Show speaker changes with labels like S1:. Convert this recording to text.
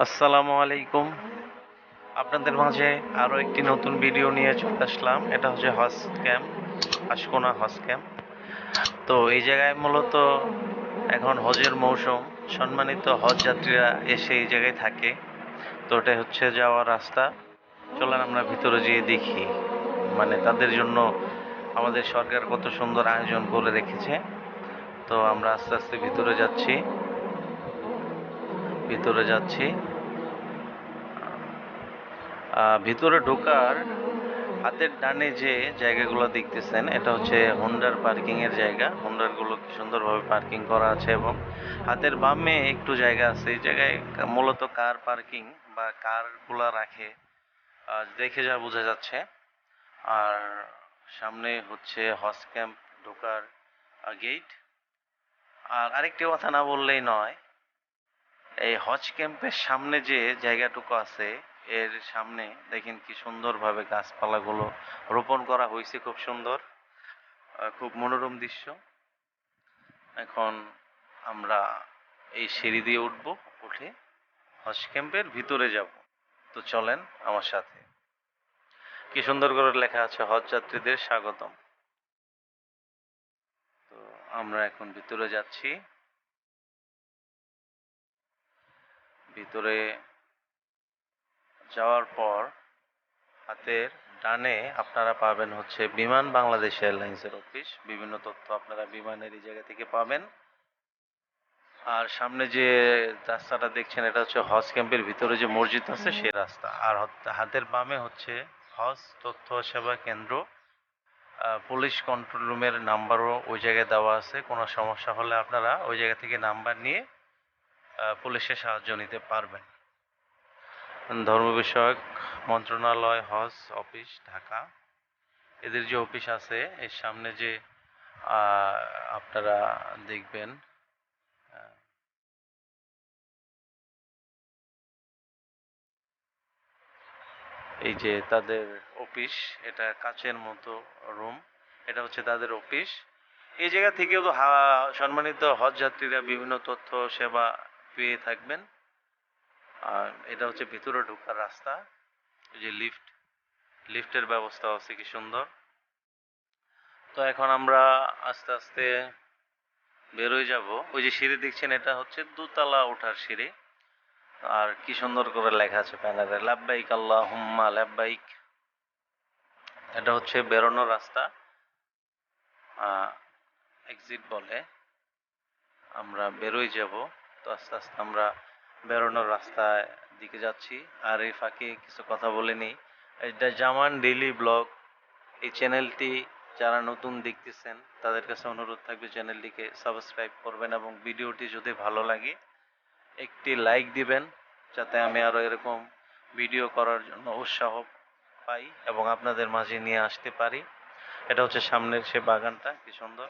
S1: আসসালামু আলাইকুম। আপনাদের মাঝে আরও একটি নতুন ভিডিও নিয়ে চলে আসলাম। এটা হচ্ছে হজ ক্যাম্প আশকোনা হজ ক্যাম্প তো এই জায়গায় মূলত এখন হজের মৌসুম। সম্মানিত হজ যাত্রীরা এসে এই জায়গায় থাকে। তো এটা হচ্ছে যাওয়ার রাস্তা। চলেন আমরা ভিতরে যেয়ে দেখি। মানে তাদের জন্য আমাদের সরকার কত সুন্দর আয়োজন করে রেখেছে। তো আমরা আস্তে আস্তে ভিতরে যাচ্ছি। ভিতরে যাচ্ছি। ভিতরে ঢোকার হাতের ডানে যে জায়গাগুলো দেখতেছেন, এটা হচ্ছে হোন্ডার এর জায়গা। হোন্ডারগুলো কি সুন্দরভাবে পার্কিং করা আছে এবং হাতের বামে একটু জায়গা আছে। এই জায়গায় মূলত কার পার্কিং বা কারগুলা রাখে দেখে যা বোঝা যাচ্ছে। আর সামনে হচ্ছে হজ ক্যাম্প ঢোকার গেট আর আরেকটি কথা না বললেই নয় এই হজ ক্যাম্পের সামনে যে জায়গাটুকু আছে, এর সামনে দেখেন কি সুন্দরভাবে গাছপালাগুলো রোপণ করা হয়েছে, খুব সুন্দর খুব মনোরম দৃশ্য। এখন আমরা এই সিঁড়ি দিয়ে উঠব, উঠে হজ ক্যাম্পের ভিতরে যাব। তো চলেন আমার সাথে। কি সুন্দর করে লেখা আছে, হজ যাত্রীদের স্বাগতম। তো আমরা এখন ভিতরে যাচ্ছি। ভিতরে যাওয়ার পর হাতের ডানে আপনারা পাবেন হচ্ছে বিমান বাংলাদেশ এয়ারলাইন্সের অফিস। বিভিন্ন তথ্য আপনারা বিমানের এই জায়গা থেকে পাবেন। আর সামনে যে রাস্তাটা দেখছেন এটা হচ্ছে হজ ক্যাম্পের ভিতরে যে মসজিদ আছে সেই রাস্তা। আর হাতের বামে হচ্ছে হজ তথ্য সেবা কেন্দ্র। পুলিশ কন্ট্রোল রুমের নাম্বারও ওই জায়গায় দেওয়া আছে। কোনো সমস্যা হলে আপনারা ওই জায়গা থেকে নাম্বার নিয়ে পুলিশের সাহায্য নিতে পারবেন। ধর্ম বিষয়ক মন্ত্রণালয়, হজ, অফিস, ঢাকা। এদের যে অফিস আছে, এর সামনে যে আপনারা দেখবেন এই যে তাদের অফিস, এটা কাচের মতো রুম। এটা হচ্ছে তাদের অফিস। এই জায়গা থেকেও তো সম্মানিত হজ যাত্রীরা বিভিন্ন তথ্য, সেবা পেয়ে থাকবেন। আর এটা হচ্ছে ভিতরে ঢোকার রাস্তা। যে লিফট, লিফটের ব্যবস্থা আছে, কি সুন্দর। তো এখন আমরা আস্তে আস্তে বেরোয় যাব। ওই যে সিঁড়ি দেখছেন, এটা হচ্ছে দোতলা ওঠার সিঁড়ি। আর কি সুন্দর করে লেখা আছে প্যানেলে লাব্বাইক আল্লাহ হুম্মা লাব্বাইক। এটা হচ্ছে বেরোনোর রাস্তা। এক্সিট বলে। আমরা বেরোই যাব। তো আস্তে আস্তে আমরা বেরোনোর রাস্তায় দিকে যাচ্ছি। আর এই ফাঁকে কিছু কথা বলে নিই। এটা জামান ডেইলি ব্লগ, এই চ্যানেলটি যারা নতুন দেখতেছেন, তাদের কাছে অনুরোধ থাকবে চ্যানেলটিকে সাবস্ক্রাইব করবেন এবং ভিডিওটি যদি ভালো লাগে, একটি লাইক দিবেন, যাতে আমি আরও এরকম ভিডিও করার জন্য উৎসাহ পাই এবং আপনাদের মাঝে নিয়ে আসতে পারি। এটা হচ্ছে সামনের সে বাগানটা, কি সুন্দর।